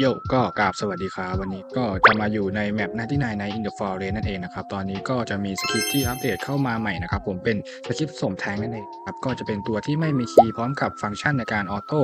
โยก็กราบสวัสดีครับวันนี้ก็จะมาอยู่ในแมป99 Night in the Forest นั่นเองนะครับ ตอนนี้ก็จะมีสคริปที่อัปเดตเข้ามาใหม่นะครับ ผมเป็นสคริปส่งแทงนั่นเองครับก็จะเป็นตัวที่ไม่มีคีย์พร้อมกับฟังก์ชันในการออโต้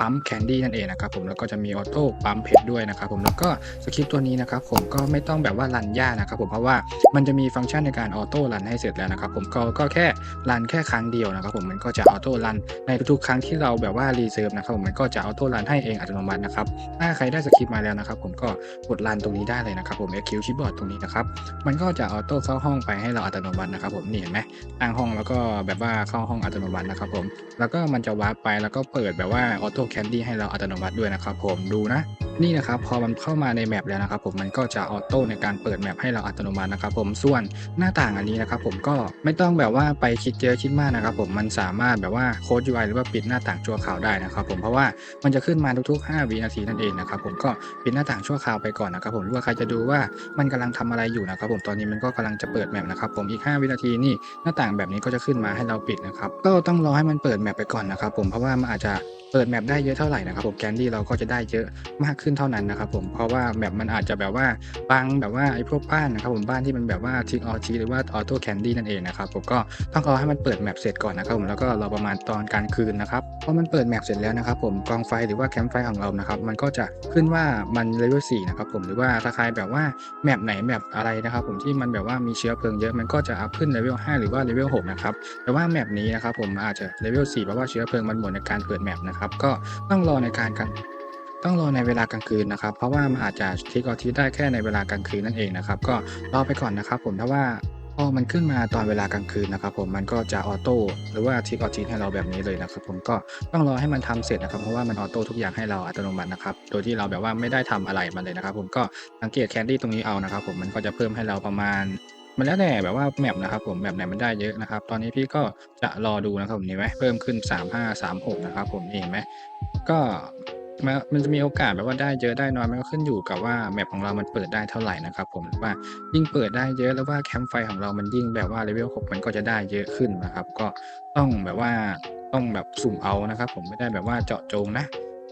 ปั๊มแคนดี้นั่นเองนะครับผมแล้วก็จะมีออโต้ปั๊มเพชรด้วยนะครับผมแล้วก็สคริปต์ตัวนี้นะครับผมก็ไม่ต้องแบบว่ารันยากนะครับผมเพราะว่ามันจะมีฟังก์ชันในการออโต้รันให้เสร็จแล้วนะครับผมก็ก็แค่รันแค่ครั้งเดียวนะครับผมมันก็จะออโต้รันในทุกๆครั้งที่เราแบบว่ารีเซิร์ฟนะครับผมมันก็จะออโต้รันให้เองอัตโนมัตินะครับถ้าใครได้สคริปต์มาแล้วนะครับ ผมก็กดรันตรงนี้ได้เลยนะครับผม EQ คีย์บอร์ดตรงนี้นะครับ มันก็จะออโต้เข้าห้องไปให้เราอัตโนมัตินะครับ ผมนี่เห็นไหมตั้งห้องแล้วก็แบบว่าเข้าห้องอัตโนมัตินะครับ ผม แล้วก็มันจะวาร์ปไปแล้วก็เปิดแบบว่าออโต้แคนดี้ให้เราอัตโนมัติด้วยนะครับ ผมดูนะ นี่นะครับพอมันเข้ามาในแมปแล้วนะครับผมมันก็จะออโต้ในการเปิดแมปให้เราอัตโนมัตินะครับผมส่วนหน้าต่างอันนี้นะครับผมก็ไม่ต้องแบบว่าไปคิดเยอะคิดมากนะครับผมมันสามารถแบบว่าโค้ด UI หรือว่าปิดหน้าต่างชั่วคราวได้นะครับผมเพราะว่ามันจะขึ้นมาทุกๆ 5 วินาทีนั่นเองนะครับผมก็ปิดหน้าต่างชั่วคราวไปก่อนนะครับผมหรือว่าใครจะดูว่ามันกำลังทำอะไรอยู่นะครับผมตอนนี้มันก็กำลังจะเปิดแมปนะครับผมอีก 5 วินาทีนี่หน้าต่างแบบนี้ก็จะขึ้นมาให้เราปิดนะครับก็ต้องรอให้มันเปิดแมปไปก่อนนะครับผมเพราะว่ามันอาจจะ เปิดแมปได้เยอะเท่าไหร่นะครับผมแคนดี้เราก็จะได้เยอะมากขึ้นเท่านั้นนะครับผมเพราะว่าแบบมันอาจจะแบบว่าบังแบบว่าไอ้พวกบ้านนะครับผมบ้านที่มันแบบว่าทิกออทีหรือว่าออโต้แคนดี้นั่นเองนะครับผมก็ต้องรอให้มันเปิดแมปเสร็จก่อนนะครับผมแล้วก็รอประมาณตอนกลางคืนนะครับพอมันเปิดแมปเสร็จแล้วนะครับผมกองไฟหรือว่าแคมป์ไฟของเรานะครับมันก็จะขึ้นว่ามันเลเวล4นะครับผมหรือว่าถ้าใครแบบว่าแมปไหนแมปอะไรนะครับผมที่มันแบบว่ามีเชื้อเพลิงเยอะมันก็จะอัพขึ้นเลเวล5หรือว่าเลเวล6นะครับแต่ว่าแมปนี้นะครับผมอาจจะเลเวล4เพราะว่าเชื้อเพลิงมันหมดในการเปิดแมปนะครับก็ต้องรอในการกันต้องรอในเวลากลางคืนนะครับ เพราะว่ามันอาจจะทิกออทีได้แค่ในเวลากลางคืนนั่นเองนะครับ ก็รอไปก่อนนะครับ ผมถ้าว่าพอมันขึ้นมาตอนเวลากลางคืนนะครับ ผมมันก็จะออโต้หรือว่าทิกออทีให้เราแบบนี้เลยนะครับ ผมก็ต้องรอให้มันทำเสร็จนะครับ เพราะว่ามันออโต้ทุกอย่างให้เราอัตโนมัตินะครับ โดยที่เราแบบว่าไม่ได้ทำอะไรมันเลยนะครับ ผมก็สังเกตแคนดี้ตรงนี้เอานะครับ ผมมันก็จะเพิ่มให้เราประมาณ มันแล้วแต่แบบว่าแมปนะครับผมแมปไหนมันได้เยอะนะครับ ตอนนี้พี่ก็จะรอดูนะครับผมนี่ไหมเพิ่มขึ้น 3 5 3 6 นะครับผมนี่เห็นไหมก็มันมันจะมีโอกาสแบบว่าได้เยอะได้น้อยมันก็ขึ้นอยู่กับว่าแมปของเรามันเปิดได้เท่าไหร่นะครับผมหรือว่ายิ่งเปิดได้เยอะแล้วว่าแคมป์ไฟของเรามันยิ่งแบบว่าเลเวล6มันก็จะได้เยอะขึ้นนะครับ ก็ต้องแบบว่าต้องแบบสุ่มเอานะครับ ผมไม่ได้แบบว่าเจาะจงนะ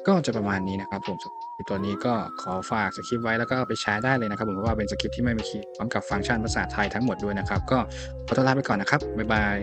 ก็จะประมาณนี้นะครับผมสคริป ตัวนี้ก็ขอฝากสคริปต์ไว้แล้วก็ไปใช้ได้เลยนะครับผมเพราะว่าเป็นสคริปต์ที่ไม่มีคีย์พร้อมกับฟังก์ชันภาษาไทยทั้งหมดด้วยนะครับ ก็ขอตัวลาไปก่อนนะครับ บ๊ายบาย